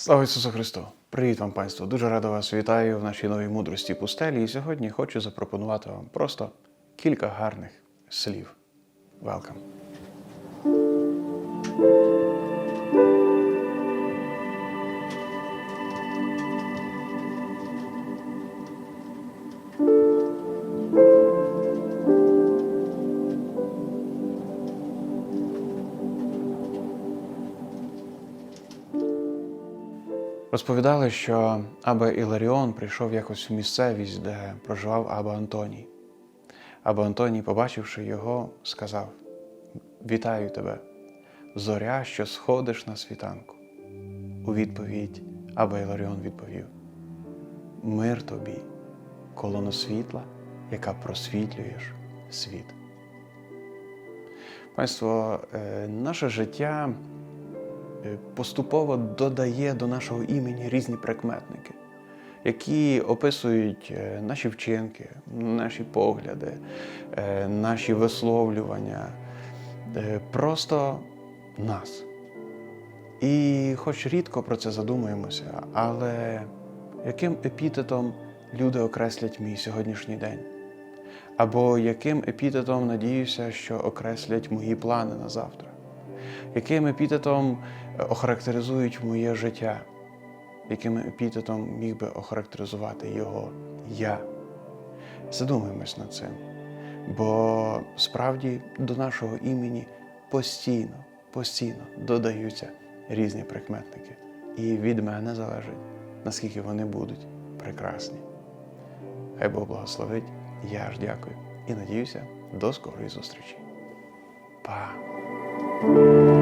Слава Ісусу Христу! Привіт вам, панство! Дуже радо вас вітаю в нашій новій мудрості пустелі. І сьогодні хочу запропонувати вам просто кілька гарних слів. Welcome! Розповідали, що Аба Іларіон прийшов якось в місцевість, де проживав Аба Антоній. Аба Антоній, побачивши його, сказав: Вітаю тебе, зоря, що сходиш на світанку. У відповідь Аба Іларіон відповів: Мир тобі, колоно світла, яка просвітлюєш світ. Панство, е, наше життя поступово додає до нашого імені різні прикметники, які описують е, наші вчинки, наші погляди, е, наші висловлювання, е, просто нас. І хоч рідко про це задумуємося, але яким епітетом люди окреслять мій сьогоднішній день? Або яким епітетом надіюся, що окреслять мої плани на завтра? Яким епітетом е, охарактеризують моє життя? Яким епітетом міг би охарактеризувати його я? Задумаємось над цим. Бо справді до нашого імені постійно, постійно додаються різні прикметники. І від мене залежить, наскільки вони будуть прекрасні. Хай Бог благословить, я ж дякую і надіюся до скорої зустрічі. Па! Thank you.